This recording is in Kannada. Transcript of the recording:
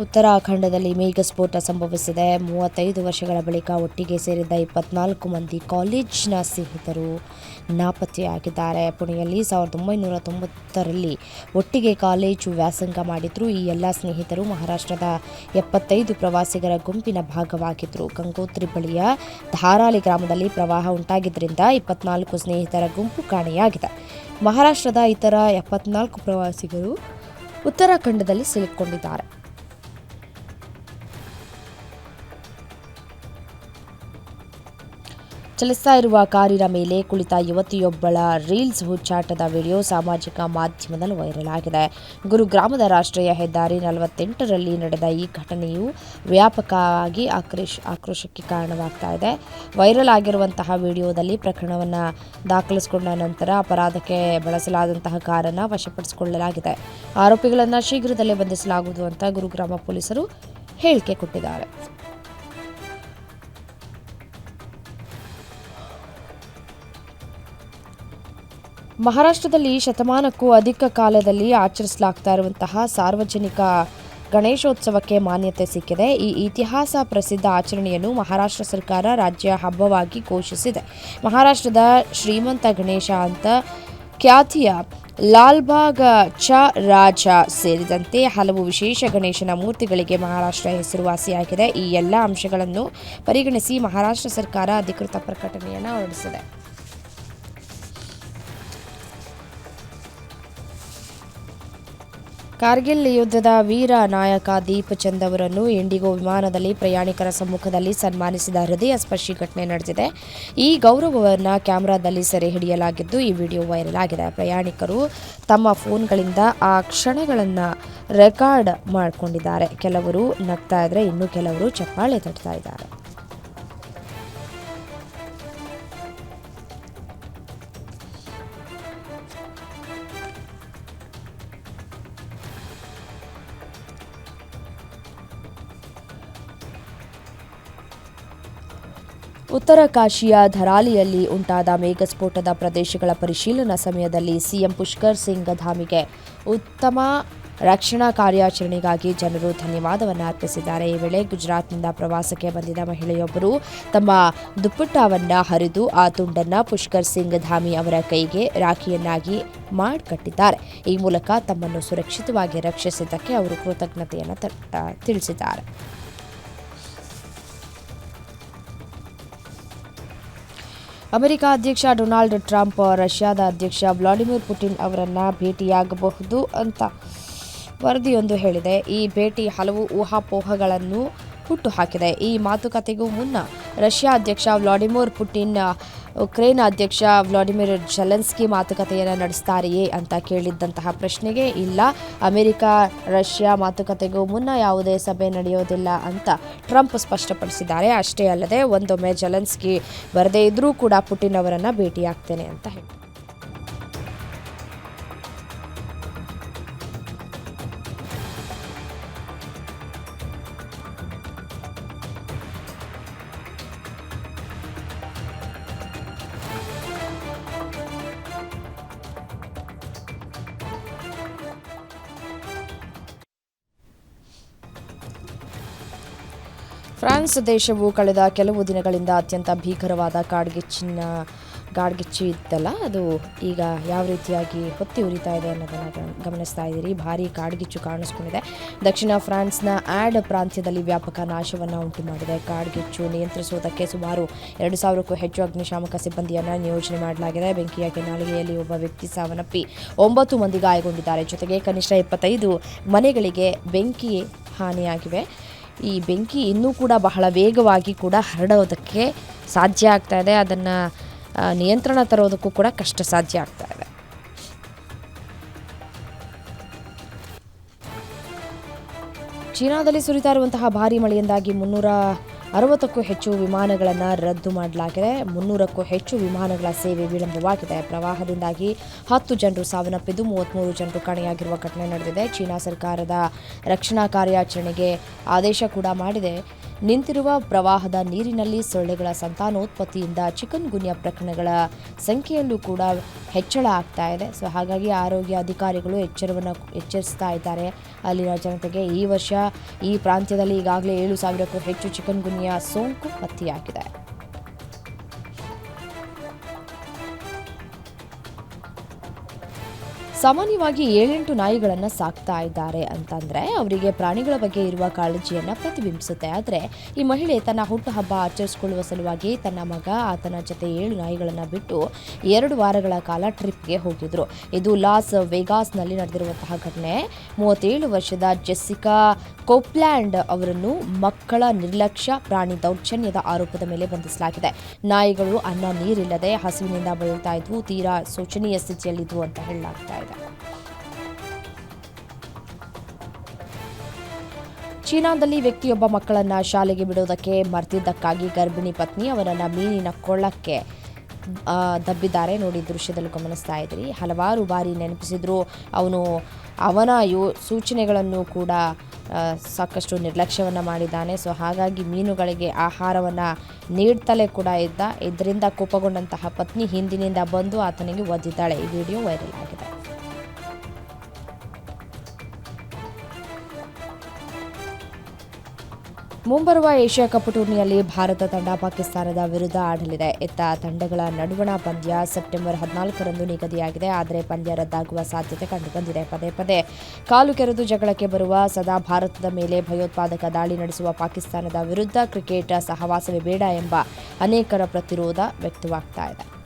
ಉತ್ತರಾಖಂಡದಲ್ಲಿ ಮೇಘಸ್ಫೋಟ ಸಂಭವಿಸಿದೆ. ಮೂವತ್ತೈದು ವರ್ಷಗಳ ಬಳಿಕ ಒಟ್ಟಿಗೆ ಸೇರಿದ್ದ ಇಪ್ಪತ್ನಾಲ್ಕು ಮಂದಿ ಕಾಲೇಜಿನ ಸ್ನೇಹಿತರು ನಾಪತ್ತೆಯಾಗಿದ್ದಾರೆ. ಪುಣೆಯಲ್ಲಿ ಸಾವಿರದ ಒಂಬೈನೂರ ತೊಂಬತ್ತರಲ್ಲಿ ಒಟ್ಟಿಗೆ ಕಾಲೇಜು ವ್ಯಾಸಂಗ ಮಾಡಿದ್ರು. ಈ ಎಲ್ಲ ಸ್ನೇಹಿತರು ಮಹಾರಾಷ್ಟ್ರದ ಎಪ್ಪತ್ತೈದು ಪ್ರವಾಸಿಗರ ಗುಂಪಿನ ಭಾಗವಾಗಿದ್ದರು ಗಂಗೋತ್ರಿ ಬಳಿಯ ಧಾರಾಳಿ ಗ್ರಾಮದಲ್ಲಿ ಪ್ರವಾಹ ಉಂಟಾಗಿದ್ದರಿಂದ ಇಪ್ಪತ್ನಾಲ್ಕು ಸ್ನೇಹಿತರ ಗುಂಪು ಕಾಣೆಯಾಗಿದೆ. ಮಹಾರಾಷ್ಟ್ರದ ಇತರ ಎಪ್ಪತ್ನಾಲ್ಕು ಪ್ರವಾಸಿಗರು ಉತ್ತರಾಖಂಡದಲ್ಲಿ ಸಿಲುಕೊಂಡಿದ್ದಾರೆ ಚಲಿಸ್ತಾ ಇರುವ ಕಾರಿನ ಮೇಲೆ ಕುಳಿತ ಯುವತಿಯೊಬ್ಬಳ ರೀಲ್ಸ್ ಹುಚ್ಚಾಟದ ವಿಡಿಯೋ ಸಾಮಾಜಿಕ ಮಾಧ್ಯಮದಲ್ಲಿ ವೈರಲ್ ಆಗಿದೆ. ಗುರುಗ್ರಾಮದ ರಾಷ್ಟ್ರೀಯ ಹೆದ್ದಾರಿ ನಲವತ್ತೆಂಟರಲ್ಲಿ ನಡೆದ ಈ ಘಟನೆಯು ವ್ಯಾಪಕವಾಗಿ ಆಕ್ರೋಶ, ಆಕ್ರೋಶಕ್ಕೆ ಕಾರಣವಾಗ್ತಾ ಇದೆ. ವೈರಲ್ ಆಗಿರುವಂತಹ ವಿಡಿಯೋದಲ್ಲಿ ಪ್ರಕರಣವನ್ನು ದಾಖಲಿಸಿಕೊಂಡ ನಂತರ ಅಪರಾಧಕ್ಕೆ ಬಳಸಲಾದಂತಹ ಕಾರನ್ನು ವಶಪಡಿಸಿಕೊಳ್ಳಲಾಗಿದೆ. ಆರೋಪಿಗಳನ್ನು ಶೀಘ್ರದಲ್ಲೇ ಬಂಧಿಸಲಾಗುವುದು ಅಂತ ಗುರುಗ್ರಾಮ ಪೊಲೀಸರು ಹೇಳಿಕೆ ಕೊಟ್ಟಿದ್ದಾರೆ. ಮಹಾರಾಷ್ಟ್ರದಲ್ಲಿ ಶತಮಾನಕ್ಕೂ ಅಧಿಕ ಕಾಲದಲ್ಲಿ ಆಚರಿಸಲಾಗ್ತಾ ಇರುವಂತಹ ಸಾರ್ವಜನಿಕ ಗಣೇಶೋತ್ಸವಕ್ಕೆ ಮಾನ್ಯತೆ ಸಿಕ್ಕಿದೆ. ಈ ಇತಿಹಾಸ ಪ್ರಸಿದ್ಧ ಆಚರಣೆಯನ್ನು ಮಹಾರಾಷ್ಟ್ರ ಸರ್ಕಾರ ರಾಜ್ಯ ಹಬ್ಬವಾಗಿ ಘೋಷಿಸಿದೆ. ಮಹಾರಾಷ್ಟ್ರದ ಶ್ರೀಮಂತ ಗಣೇಶ ಅಂತ ಖ್ಯಾತಿಯ ಲಾಲ್ಬಾಗ ಚ ರಾಜ ಸೇರಿದಂತೆ ಹಲವು ವಿಶೇಷ ಗಣೇಶನ ಮೂರ್ತಿಗಳಿಗೆ ಮಹಾರಾಷ್ಟ್ರ ಹೆಸರುವಾಸಿಯಾಗಿದೆ. ಈ ಎಲ್ಲ ಅಂಶಗಳನ್ನು ಪರಿಗಣಿಸಿ ಮಹಾರಾಷ್ಟ್ರ ಸರ್ಕಾರ ಅಧಿಕೃತ ಪ್ರಕಟಣೆಯನ್ನು ಹೊರಡಿಸಿದೆ. ಕಾರ್ಗಿಲ್ ಯುದ್ಧದ ವೀರ ನಾಯಕ ದೀಪ್ ಚಂದ್ ಅವರನ್ನು ಇಂಡಿಗೋ ವಿಮಾನದಲ್ಲಿ ಪ್ರಯಾಣಿಕರ ಸಮ್ಮುಖದಲ್ಲಿ ಸನ್ಮಾನಿಸಿದ ಹೃದಯ ಸ್ಪರ್ಶಿ ಘಟನೆ ನಡೆದಿದೆ. ಈ ಗೌರವವನ್ನು ಕ್ಯಾಮೆರಾದಲ್ಲಿ ಸೆರೆ ಹಿಡಿಯಲಾಗಿದ್ದು, ಈ ವಿಡಿಯೋ ವೈರಲ್ ಆಗಿದೆ. ಪ್ರಯಾಣಿಕರು ತಮ್ಮ ಫೋನ್ಗಳಿಂದ ಆ ಕ್ಷಣಗಳನ್ನು ರೆಕಾರ್ಡ್ ಮಾಡಿಕೊಂಡಿದ್ದಾರೆ. ಕೆಲವರು ನಗ್ತಾ ಇದ್ರೆ ಇನ್ನು ಕೆಲವರು ಚಪ್ಪಾಳೆ ತಟ್ತಾ ಇದ್ದಾರೆ. ಉತ್ತರ ಕಾಶಿಯ ಧರಾಲಿಯಲ್ಲಿ ಉಂಟಾದ ಮೇಘಸ್ಫೋಟದ ಪ್ರದೇಶಗಳ ಪರಿಶೀಲನಾ ಸಮಯದಲ್ಲಿ ಸಿಎಂ ಪುಷ್ಕರ್ ಸಿಂಗ್ ಧಾಮಿಗೆ ಉತ್ತಮ ರಕ್ಷಣಾ ಕಾರ್ಯಾಚರಣೆಗಾಗಿ ಜನರು ಧನ್ಯವಾದವನ್ನು ಅರ್ಪಿಸಿದ್ದಾರೆ. ಈ ವೇಳೆ ಗುಜರಾತ್ನಿಂದ ಪ್ರವಾಸಕ್ಕೆ ಬಂದಿದ್ದ ಮಹಿಳೆಯೊಬ್ಬರು ತಮ್ಮ ದುಪ್ಪಟ್ಟವನ್ನು ಹರಿದು ಆ ತುಂಡನ್ನು ಪುಷ್ಕರ್ ಸಿಂಗ್ ಧಾಮಿ ಅವರ ಕೈಗೆ ರಾಖಿಯನ್ನಾಗಿ ಮಾಡಿಕಟ್ಟಿದ್ದಾರೆ ಈ ಮೂಲಕ ತಮ್ಮನ್ನು ಸುರಕ್ಷಿತವಾಗಿ ರಕ್ಷಿಸಿದ್ದಕ್ಕೆ ಅವರು ಕೃತಜ್ಞತೆಯನ್ನು ತಿಳಿಸಿದ್ದಾರೆ. ಅಮೆರಿಕ ಅಧ್ಯಕ್ಷ ಡೊನಾಲ್ಡ್ ಟ್ರಂಪ್ ರಷ್ಯಾದ ಅಧ್ಯಕ್ಷ ವ್ಲಾಡಿಮಿರ್ ಪುಟಿನ್ ಅವರನ್ನು ಭೇಟಿಯಾಗಬಹುದು ಅಂತ ವರದಿಯೊಂದು ಹೇಳಿದೆ. ಈ ಭೇಟಿ ಹಲವು ಊಹಾಪೋಹಗಳನ್ನು ಹುಟ್ಟುಹಾಕಿದೆ ಈ ಮಾತುಕತೆಗೂ ಮುನ್ನ ರಷ್ಯಾ ಅಧ್ಯಕ್ಷ ವ್ಲಾಡಿಮಿರ್ ಪುಟಿನ್ ಉಕ್ರೇನ್ ಅಧ್ಯಕ್ಷ ವ್ಲಾಡಿಮಿರ್ ಜೆಲೆನ್ಸ್ಕಿ ಮಾತುಕತೆಯನ್ನು ನಡೆಸ್ತಾರೆಯೇ ಅಂತ ಕೇಳಿದ್ದಂತಹ ಪ್ರಶ್ನೆಗೆ ಇಲ್ಲ. ಅಮೆರಿಕ, ರಷ್ಯಾ ಮಾತುಕತೆಗೂ ಮುನ್ನ ಯಾವುದೇ ಸಭೆ ನಡೆಯೋದಿಲ್ಲ ಅಂತ ಟ್ರಂಪ್ ಸ್ಪಷ್ಟಪಡಿಸಿದ್ದಾರೆ. ಅಷ್ಟೇ ಅಲ್ಲದೆ, ಒಂದೊಮ್ಮೆ ಜೆಲೆನ್ಸ್ಕಿ ಬರದೇ ಇದ್ರೂ ಕೂಡ ಪುಟಿನ್ ಅವರನ್ನು ಭೇಟಿಯಾಗ್ತೇನೆ ಅಂತ ಹೇಳಿ ಫ್ರಾನ್ಸ್ ದೇಶವು ಕಳೆದ ಕೆಲವು ದಿನಗಳಿಂದ ಅತ್ಯಂತ ಭೀಕರವಾದ ಕಾಡ್ಗಿಚ್ಚಿನ ಕಾಡ್ಗಿಚ್ಚು ಇತ್ತಲ್ಲ? ಅದು ಈಗ ಯಾವ ರೀತಿಯಾಗಿ ಹೊತ್ತಿ ಉರಿತಾ ಇದೆ ಅನ್ನೋದನ್ನು ಗಮನಿಸ್ತಾ ಇದ್ದೀರಿ. ಭಾರಿ ಕಾಡ್ಗಿಚ್ಚು ಕಾಣಿಸ್ಕೊಂಡಿದೆ. ದಕ್ಷಿಣ ಫ್ರಾನ್ಸ್ನ ಆ್ಯಡ್ ಪ್ರಾಂತ್ಯದಲ್ಲಿ ವ್ಯಾಪಕ ನಾಶವನ್ನು ಉಂಟು ಮಾಡಿದೆ ಕಾಡ್ಗಿಚ್ಚು ನಿಯಂತ್ರಿಸುವುದಕ್ಕೆ ಸುಮಾರು ಎರಡು ಸಾವಿರಕ್ಕೂ ಹೆಚ್ಚು ಅಗ್ನಿಶಾಮಕ ಸಿಬ್ಬಂದಿಯನ್ನು ನಿಯೋಜನೆ ಮಾಡಲಾಗಿದೆ. ಬೆಂಕಿಯ ಕೆನಾಲಿಗೆಯಲ್ಲಿ ಒಬ್ಬ ವ್ಯಕ್ತಿ ಸಾವನ್ನಪ್ಪಿ ಒಂಬತ್ತು ಮಂದಿ ಗಾಯಗೊಂಡಿದ್ದಾರೆ. ಜೊತೆಗೆ ಕನಿಷ್ಠ ಇಪ್ಪತ್ತೈದು ಮನೆಗಳಿಗೆ ಬೆಂಕಿ ಹಾನಿಯಾಗಿವೆ. ಈ ಬೆಂಕಿ ಇನ್ನೂ ಕೂಡ ಬಹಳ ವೇಗವಾಗಿ ಕೂಡ ಹರಡೋದಕ್ಕೆ ಸಾಧ್ಯ ಆಗ್ತಾ ಇದೆ. ಅದನ್ನು ನಿಯಂತ್ರಣ ತರೋದಕ್ಕೂ ಕೂಡ ಕಷ್ಟ ಸಾಧ್ಯ ಆಗ್ತಾ ಇದೆ. ಚೀನಾದಲ್ಲಿ ಸುರಿತಾ ಇರುವಂತಹ ಭಾರಿ ಮಳೆಯಿಂದಾಗಿ ಮುನ್ನೂರ ಅರವತ್ತಕ್ಕೂ ಹೆಚ್ಚು ವಿಮಾನಗಳನ್ನು ರದ್ದು ಮಾಡಲಾಗಿದೆ. ಮುನ್ನೂರಕ್ಕೂ ಹೆಚ್ಚು ವಿಮಾನಗಳ ಸೇವೆ ವಿಳಂಬವಾಗಿದೆ. ಪ್ರವಾಹದಿಂದಾಗಿ ಹತ್ತು ಜನರು ಸಾವನ್ನಪ್ಪಿದ್ದು ಮೂವತ್ತ್ಮೂರು ಜನರು ಕಾಣೆಯಾಗಿರುವ ಘಟನೆ ನಡೆದಿದೆ. ಚೀನಾ ಸರ್ಕಾರದ ರಕ್ಷಣಾ ಕಾರ್ಯಾಚರಣೆಗೆ ಆದೇಶ ಕೂಡ ಮಾಡಿದೆ. ನಿಂತಿರುವ ಪ್ರವಾಹದ ನೀರಿನಲ್ಲಿ ಸೊಳ್ಳೆಗಳ ಸಂತಾನೋತ್ಪತ್ತಿಯಿಂದ ಚಿಕನ್ ಗುನ್ಯ ಪ್ರಕರಣಗಳ ಸಂಖ್ಯೆಯಲ್ಲೂ ಕೂಡ ಹೆಚ್ಚಳ ಆಗ್ತಾ ಇದೆ. ಸೊ, ಹಾಗಾಗಿ ಆರೋಗ್ಯ ಅಧಿಕಾರಿಗಳು ಎಚ್ಚರವನ್ನು ಎಚ್ಚರಿಸ್ತಾ ಇದ್ದಾರೆ. ಅಲ್ಲಿನ ಜನತೆಗೆ ಈ ವರ್ಷ ಈ ಪ್ರಾಂತ್ಯದಲ್ಲಿ ಈಗಾಗಲೇ ಏಳು ಸಾವಿರಕ್ಕೂ ಹೆಚ್ಚು ಚಿಕನ್ ಗುನ್ಯ ಸೋಂಕು ಪತ್ತೆಯಾಗಿದೆ. ಸಾಮಾನ್ಯವಾಗಿ ಏಳೆಂಟು ನಾಯಿಗಳನ್ನು ಸಾಕ್ತಾ ಇದ್ದಾರೆ ಅಂತಂದರೆ ಅವರಿಗೆ ಪ್ರಾಣಿಗಳ ಬಗ್ಗೆ ಇರುವ ಕಾಳಜಿಯನ್ನು ಪ್ರತಿಬಿಂಬಿಸುತ್ತೆ. ಆದರೆ ಈ ಮಹಿಳೆ ತನ್ನ ಹುಟ್ಟುಹಬ್ಬ ಆಚರಿಸಿಕೊಳ್ಳುವ ಸಲುವಾಗಿ ತನ್ನ ಮಗ ಆತನ ಜೊತೆ ಏಳು ನಾಯಿಗಳನ್ನು ಬಿಟ್ಟು ಎರಡು ವಾರಗಳ ಕಾಲ ಟ್ರಿಪ್ಗೆ ಹೋಗಿದ್ರು. ಇದು ಲಾಸ್ ವೇಗಾಸ್ನಲ್ಲಿ ನಡೆದಿರುವಂತಹ ಘಟನೆ. ಮೂವತ್ತೇಳು ವರ್ಷದ ಜೆಸ್ಸಿಕಾ ಕೋಪ್ಲ್ಯಾಂಡ್ ಅವರನ್ನು ಮಕ್ಕಳ ನಿರ್ಲಕ್ಷ್ಯ, ಪ್ರಾಣಿ ದೌರ್ಜನ್ಯದ ಆರೋಪದ ಮೇಲೆ ಬಂಧಿಸಲಾಗಿದೆ. ನಾಯಿಗಳು ಅನ್ನ, ನೀರಿಲ್ಲದೆ ಹಸುವಿನಿಂದ ಬಳಲ್ತಾ ಇದ್ವು, ತೀರಾ ಶೋಚನೀಯ ಸ್ಥಿತಿಯಲ್ಲಿದ್ವು ಅಂತ ಹೇಳಲಾಗ್ತಾ ಇದೆ. ಚೀನಾದಲ್ಲಿ ವ್ಯಕ್ತಿಯೊಬ್ಬ ಮಕ್ಕಳನ್ನ ಶಾಲೆಗೆ ಬಿಡೋದಕ್ಕೆ ಮರ್ತಿದ್ದಕ್ಕಾಗಿ ಗರ್ಭಿಣಿ ಪತ್ನಿ ಅವರನ್ನ ಮೀನಿನ ಕೊಳ್ಳಕ್ಕೆ ದಬ್ಬಿದ್ದಾರೆ. ನೋಡಿ ದೃಶ್ಯದಲ್ಲಿ ಗಮನಿಸ್ತಾ ಇದ್ರಿ. ಹಲವಾರು ಬಾರಿ ನೆನಪಿಸಿದ್ರು ಅವನು ಅವನ ಯೋ, ಸೂಚನೆಗಳನ್ನು ಕೂಡ ಸಾಕಷ್ಟು ನಿರ್ಲಕ್ಷ್ಯವನ್ನು ಮಾಡಿದ್ದಾನೆ. ಸೊ, ಹಾಗಾಗಿ ಮೀನುಗಳಿಗೆ ಆಹಾರವನ್ನು ನೀಡ್ತಲೇ ಕೂಡ ಇದ್ದ. ಇದರಿಂದ ಕೋಪಗೊಂಡಂತಹ ಪತ್ನಿ ಹಿಂದಿನಿಂದ ಬಂದು ಆತನಿಗೆ ಒದ್ದಿದ್ದಾಳೆ ಈ ವಿಡಿಯೋ ವೈರಲ್ ಆಗಿದೆ. ಮುಂಬರುವ ಏಷ್ಯಾ ಕಪ್ ಟೂರ್ನಿಯಲ್ಲಿ ಭಾರತ ತಂಡ ಪಾಕಿಸ್ತಾನದ ವಿರುದ್ಧ ಆಡಲಿದೆ. ಇತ್ತ ತಂಡಗಳ ನಡುವಣ ಪಂದ್ಯ ಸೆಪ್ಟೆಂಬರ್ ಹದಿನಾಲ್ಕರಂದು ನಿಗದಿಯಾಗಿದೆ. ಆದರೆ ಪಂದ್ಯ ರದ್ದಾಗುವ ಸಾಧ್ಯತೆ ಕಂಡುಬಂದಿದೆ. ಪದೇ ಪದೇ ಕಾಲು ಕೆರೆದು ಜಗಳಕ್ಕೆ ಬರುವ ಸದಾ ಭಾರತದ ಮೇಲೆ ಭಯೋತ್ಪಾದಕ ದಾಳಿ ನಡೆಸುವ ಪಾಕಿಸ್ತಾನದ ವಿರುದ್ಧ ಕ್ರಿಕೆಟ್ ಸಹವಾಸವೇ ಬೇಡ ಎಂಬ ಅನೇಕರ ಪ್ರತಿರೋಧ ವ್ಯಕ್ತವಾಗ್ತಾ ಇದೆ.